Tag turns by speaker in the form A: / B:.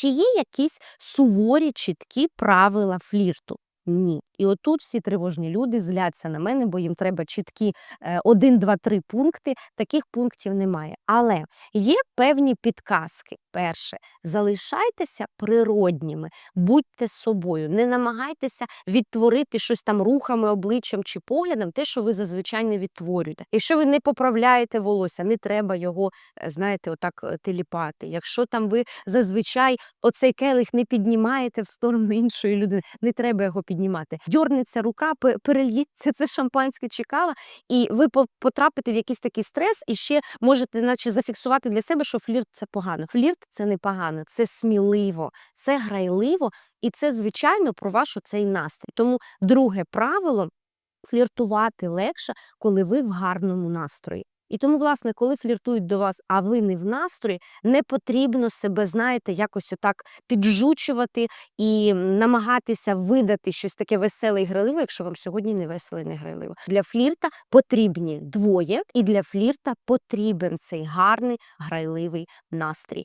A: Чи є якісь суворі, чіткі правила флірту? Ні. І отут всі тривожні люди зляться на мене, бо їм треба чіткі е, 1, 2, 3 пункти. Таких пунктів немає. Але є певні підказки. Перше, залишайтеся природніми, будьте собою, не намагайтеся відтворити щось там рухами, обличчям чи поглядом, те, що ви зазвичай не відтворюєте. Якщо ви не поправляєте волосся, не треба його, е, знаєте, отак е, теліпати. Якщо там ви зазвичай оцей келих не піднімаєте в сторону іншої людини, не треба його піднімати. Дьорнеться рука, перельється це шампанське чи кава, і ви по- потрапите в якийсь такий стрес, і ще можете, наче, зафіксувати для себе, що флірт це погано. Флірт це не погано, це сміливо, це грайливо, і це, звичайно, про ваш оцей настрій. Тому друге правило фліртувати легше, коли ви в гарному настрої. І тому, власне, коли фліртують до вас, а ви не в настрої, не потрібно себе, знаєте, якось отак піджучувати і намагатися видати щось таке веселе і грайливе, якщо вам сьогодні не весело і не грайливо. Для флірта потрібні двоє, і для флірта потрібен цей гарний грайливий настрій.